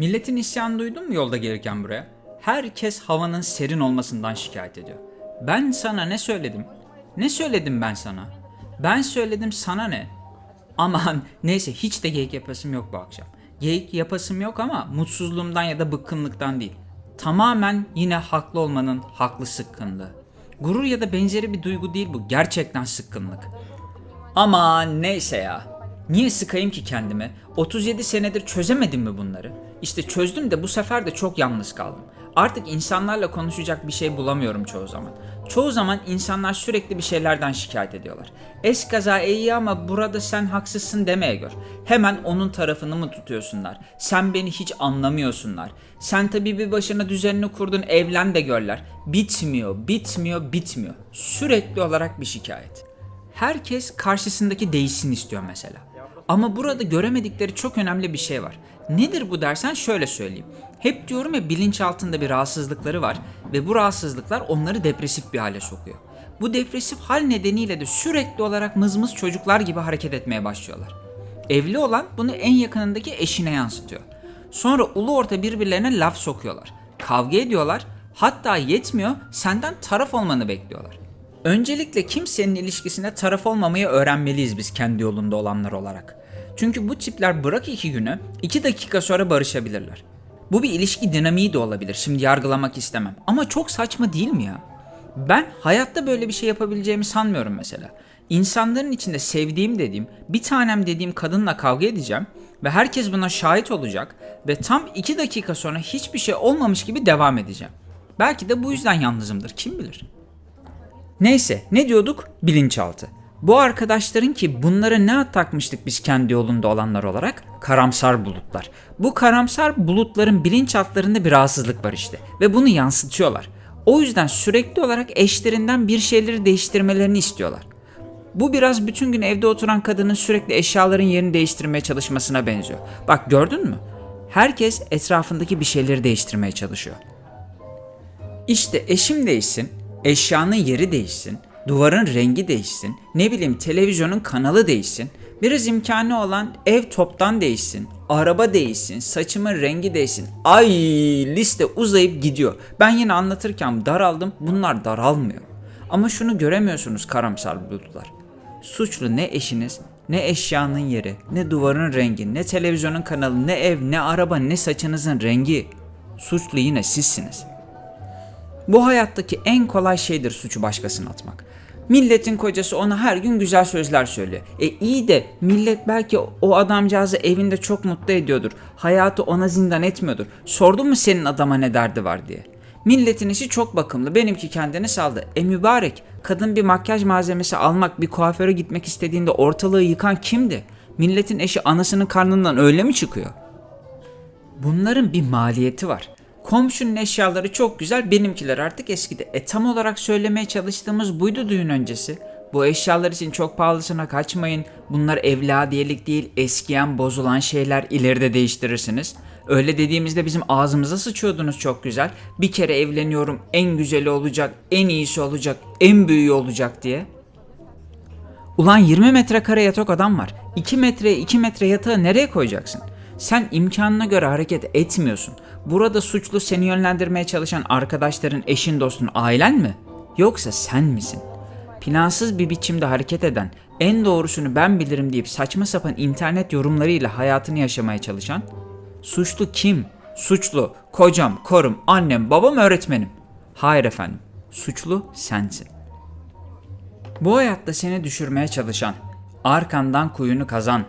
Milletin isyanı duydun mu yolda gelirken buraya? Herkes havanın serin olmasından şikayet ediyor. Ben sana ne söyledim? Ne söyledim ben sana? Ben söyledim sana ne? Aman neyse hiç de geyik yapasım yok bu akşam. Geyik yapasım yok ama mutsuzluğumdan ya da bıkkınlıktan değil. Tamamen yine haklı olmanın haklı sıkkınlığı. Gurur ya da benzeri bir duygu değil bu. Gerçekten sıkkınlık. Ama neyse ya. Niye sıkayım ki kendime? 37 senedir çözemedim mi bunları? İşte çözdüm de bu sefer de çok yalnız kaldım. Artık insanlarla konuşacak bir şey bulamıyorum çoğu zaman. Çoğu zaman insanlar sürekli bir şeylerden şikayet ediyorlar. Eskaza iyi ama burada sen haksızsın demeye gör. Hemen onun tarafını mı tutuyorsunlar? Sen beni hiç anlamıyorsunlar. Sen tabii bir başına düzenini kurdun evlen de görler. Bitmiyor, bitmiyor, bitmiyor. Sürekli olarak bir şikayet. Herkes karşısındaki değişsin istiyor mesela. Ama burada göremedikleri çok önemli bir şey var. Nedir bu dersen şöyle söyleyeyim. Hep diyorum ya bilinç altında bir rahatsızlıkları var ve bu rahatsızlıklar onları depresif bir hale sokuyor. Bu depresif hal nedeniyle de sürekli olarak mızmız çocuklar gibi hareket etmeye başlıyorlar. Evli olan bunu en yakınındaki eşine yansıtıyor. Sonra ulu orta birbirlerine laf sokuyorlar. Kavga ediyorlar. Hatta yetmiyor senden taraf olmanı bekliyorlar. Öncelikle kimsenin ilişkisine taraf olmamayı öğrenmeliyiz biz kendi yolunda olanlar olarak. Çünkü bu tipler bırak iki günü, iki dakika sonra barışabilirler. Bu bir ilişki dinamiği de olabilir. Şimdi yargılamak istemem. Ama çok saçma değil mi ya? Ben hayatta böyle bir şey yapabileceğimi sanmıyorum mesela. İnsanların içinde sevdiğim dediğim, bir tanem dediğim kadınla kavga edeceğim ve herkes buna şahit olacak ve tam iki dakika sonra hiçbir şey olmamış gibi devam edeceğim. Belki de bu yüzden yalnızımdır kim bilir. Neyse ne diyorduk? Bilinçaltı. Bu arkadaşların ki bunlara ne takmıştık biz kendi yolunda olanlar olarak? Karamsar bulutlar. Bu karamsar bulutların bilinçaltlarında bir rahatsızlık var işte ve bunu yansıtıyorlar. O yüzden sürekli olarak eşlerinden bir şeyleri değiştirmelerini istiyorlar. Bu biraz bütün gün evde oturan kadının sürekli eşyaların yerini değiştirmeye çalışmasına benziyor. Bak gördün mü? Herkes etrafındaki bir şeyleri değiştirmeye çalışıyor. İşte eşim değişsin, eşyanın yeri değişsin, duvarın rengi değişsin, ne bileyim televizyonun kanalı değişsin, biraz imkanı olan ev toptan değişsin, araba değişsin, saçımın rengi değişsin. Ay liste uzayıp gidiyor. Ben yine anlatırken daraldım, bunlar daralmıyor. Ama şunu göremiyorsunuz karamsar bulutlar. Suçlu ne eşiniz, ne eşyanın yeri, ne duvarın rengi, ne televizyonun kanalı, ne ev, ne araba, ne saçınızın rengi. Suçlu yine sizsiniz. Bu hayattaki en kolay şeydir suçu başkasına atmak. Milletin kocası ona her gün güzel sözler söylüyor. E iyi de millet belki o adamcağızı evinde çok mutlu ediyordur. Hayatı ona zindan etmiyordur. Sordun mu senin adama ne derdi var diye. Milletin işi çok bakımlı. Benimki kendini saldı. E mübarek. Kadın bir makyaj malzemesi almak, bir kuaföre gitmek istediğinde ortalığı yıkan kimdi? Milletin eşi anasının karnından öyle mi çıkıyor? Bunların bir maliyeti var. Komşunun eşyaları çok güzel, benimkiler artık eskidi. E tam olarak söylemeye çalıştığımız buydu düğün öncesi. Bu eşyalar için çok pahalısına kaçmayın. Bunlar evladiyelik değil, eskiyen, bozulan şeyler ileride değiştirirsiniz. Öyle dediğimizde bizim ağzımıza sıçıyordunuz çok güzel. Bir kere evleniyorum, en güzeli olacak, en iyisi olacak, en büyüğü olacak diye. Ulan 20 metrekare yatak adam var. 2 metreye 2 metre yatağı nereye koyacaksın? Sen imkanına göre hareket etmiyorsun. Burada suçlu seni yönlendirmeye çalışan arkadaşların, eşin, dostun, ailen mi? Yoksa sen misin? Plansız bir biçimde hareket eden, en doğrusunu ben bilirim deyip saçma sapan internet yorumlarıyla hayatını yaşamaya çalışan? Suçlu kim? Suçlu kocam, korum, annem, babam, öğretmenim. Hayır efendim. Suçlu sensin. Bu hayatta seni düşürmeye çalışan, arkandan kuyunu kazan,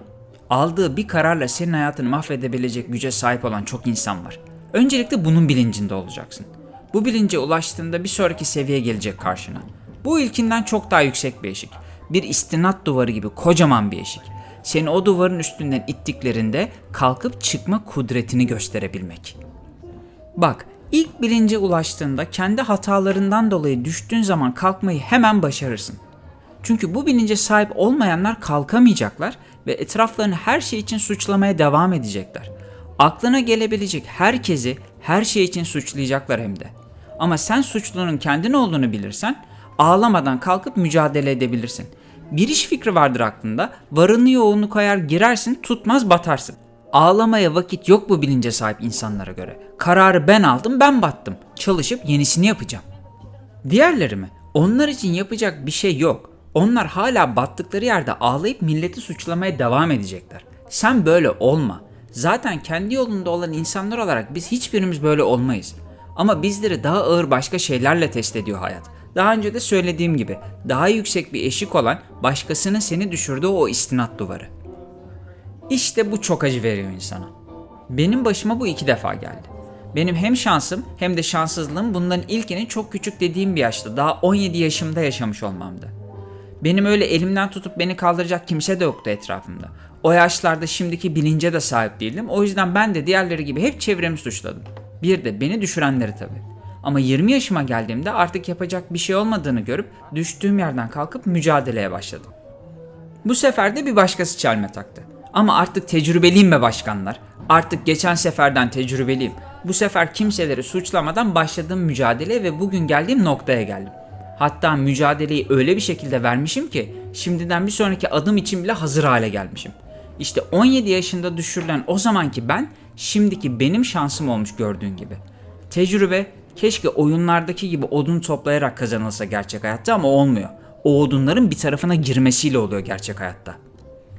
aldığı bir kararla senin hayatını mahvedebilecek güce sahip olan çok insan var. Öncelikle bunun bilincinde olacaksın. Bu bilince ulaştığında bir sonraki seviye gelecek karşına. Bu ilkinden çok daha yüksek bir eşik. Bir istinat duvarı gibi kocaman bir eşik. Seni o duvarın üstünden ittiklerinde kalkıp çıkma kudretini gösterebilmek. Bak, ilk bilince ulaştığında kendi hatalarından dolayı düştüğün zaman kalkmayı hemen başarırsın. Çünkü bu bilince sahip olmayanlar kalkamayacaklar ve etraflarını her şey için suçlamaya devam edecekler. Aklına gelebilecek herkesi her şey için suçlayacaklar hem de. Ama sen suçlunun kendin olduğunu bilirsen ağlamadan kalkıp mücadele edebilirsin. Bir iş fikri vardır aklında, varını yoğunu koyar girersin tutmaz batarsın. Ağlamaya vakit yok bu bilince sahip insanlara göre. Kararı ben aldım, ben battım. Çalışıp yenisini yapacağım. Diğerleri mi? Onlar için yapacak bir şey yok. Onlar hala battıkları yerde ağlayıp milleti suçlamaya devam edecekler. Sen böyle olma. Zaten kendi yolunda olan insanlar olarak biz hiçbirimiz böyle olmayız. Ama bizleri daha ağır başka şeylerle test ediyor hayat. Daha önce de söylediğim gibi daha yüksek bir eşik olan başkasının seni düşürdüğü o istinat duvarı. İşte bu çok acı veriyor insana. Benim başıma bu iki defa geldi. Benim hem şansım hem de şanssızlığım bunların ilkini çok küçük dediğim bir yaşta daha 17 yaşımda yaşamış olmamdı. Benim öyle elimden tutup beni kaldıracak kimse de yoktu etrafımda. O yaşlarda şimdiki bilince de sahip değildim. O yüzden ben de diğerleri gibi hep çevremi suçladım. Bir de beni düşürenleri tabii. Ama 20 yaşıma geldiğimde artık yapacak bir şey olmadığını görüp düştüğüm yerden kalkıp mücadeleye başladım. Bu sefer de bir başkası çelme taktı. Ama artık tecrübeliyim be başkanlar. Artık geçen seferden tecrübeliyim. Bu sefer kimseleri suçlamadan başladığım mücadeleye ve bugün geldiğim noktaya geldim. Hatta mücadeleyi öyle bir şekilde vermişim ki şimdiden bir sonraki adım için bile hazır hale gelmişim. İşte 17 yaşında düşürülen o zamanki ben şimdiki benim şansım olmuş gördüğün gibi. Tecrübe keşke oyunlardaki gibi odun toplayarak kazanılsa gerçek hayatta ama olmuyor. O odunların bir tarafına girmesiyle oluyor gerçek hayatta.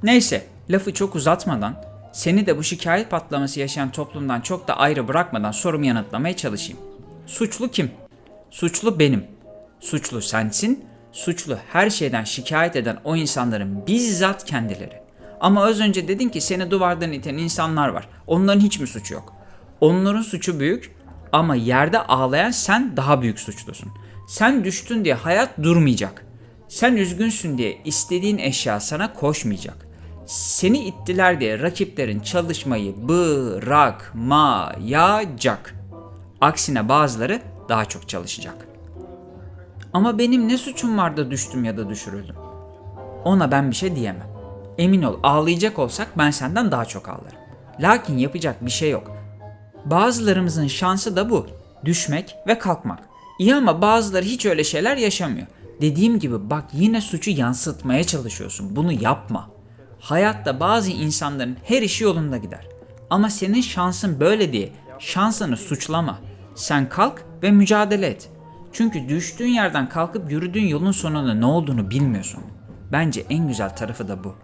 Neyse, lafı çok uzatmadan, seni de bu şikayet patlaması yaşayan toplumdan çok da ayrı bırakmadan sorumu yanıtlamaya çalışayım. Suçlu kim? Suçlu benim. Suçlu sensin, suçlu her şeyden şikayet eden o insanların bizzat kendileri. Ama az önce dedin ki seni duvardan iten insanlar var. Onların hiç mi suçu yok? Onların suçu büyük ama yerde ağlayan sen daha büyük suçlusun. Sen düştün diye hayat durmayacak. Sen üzgünsün diye istediğin eşya sana koşmayacak. Seni ittiler diye rakiplerin çalışmayı bırakmayacak. Aksine bazıları daha çok çalışacak. Ama benim ne suçum var da düştüm ya da düşürüldüm? Ona ben bir şey diyemem. Emin ol ağlayacak olsak ben senden daha çok ağlarım. Lakin yapacak bir şey yok. Bazılarımızın şansı da bu. Düşmek ve kalkmak. İyi ama bazıları hiç öyle şeyler yaşamıyor. Dediğim gibi bak yine suçu yansıtmaya çalışıyorsun. Bunu yapma. Hayatta bazı insanların her işi yolunda gider. Ama senin şansın böyle diye şansını suçlama. Sen kalk ve mücadele et. Çünkü düştüğün yerden kalkıp yürüdüğün yolun sonunda ne olduğunu bilmiyorsun. Bence en güzel tarafı da bu.